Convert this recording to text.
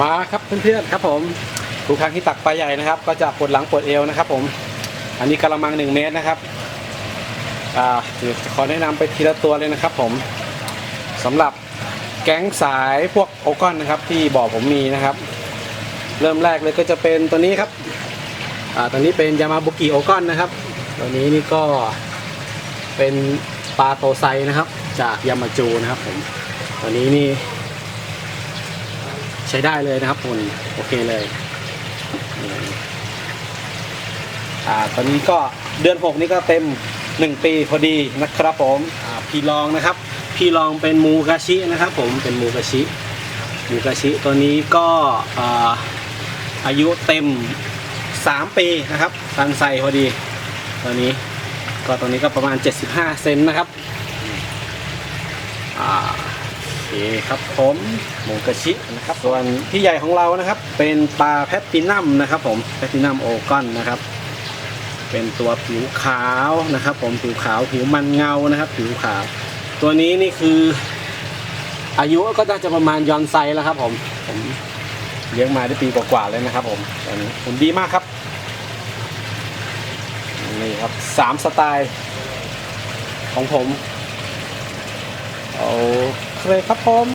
มาครับเพื่อนๆครับผมทุกครั้งที่ตักปลาใหญ่นะครับ ก็จะปวดหลังปวดเอวนะครับ ผม อันนี้กระมังหนึ่งเมตรนะครับอ่าขอแนะนำไปทีละตัวเลยนะครับ ผมสำหรับแก๊งสายพวกโอก้อนนะครับ ที่บ่อผมมีนะครับ เริ่มแรกเลยก็จะเป็นตัวนี้ครับอ่าตัวนี้เป็นยามาบุกิโอก้อนนะครับ ตัวนี้นี่ก็เป็นปลาโตไซนะครับ จากยามาจูนะครับผมตัวนี้นี่ ใช้ได้เลยนะครับคุณโอเคเลยอ่าตอนนี้ก็เดือน 6 นี้ก็เต็ม 1 ปีพอดีนะครับผมอ่าพี่ลองนะครับพี่ลองเป็นมูกาชินะครับ ผมเป็นมูกาชิมูกาชิตัวนี้ก็อ่าอายุเต็ม 3 ปีนะครับซันไซพอดีตัวนี้ก็ตัวนี้ก็ประมาณ 75 เซนนะครับอ่าโอเคครับผมหมูกระชินะครับส่วนพี่ใหญ่ของเรานะครับ เป็นปลาแพตตินัมนะครับ ผมแพตตินัมโอกอนนะครับ เป็นตัวผิวขาวนะครับ ผมผิวขาวผิวมันเงานะครับ ผิวขาว ตัวนี้นี่คือ อายุก็น่าจะประมาณยอนไซแล้วครับ ผมผมเลี้ยงมาได้ปีกว่าๆเลยนะครับ ผมตอนนี้ผมดีมากครับนี่ครับสามสไตล์ของผมโอ เลยครับผม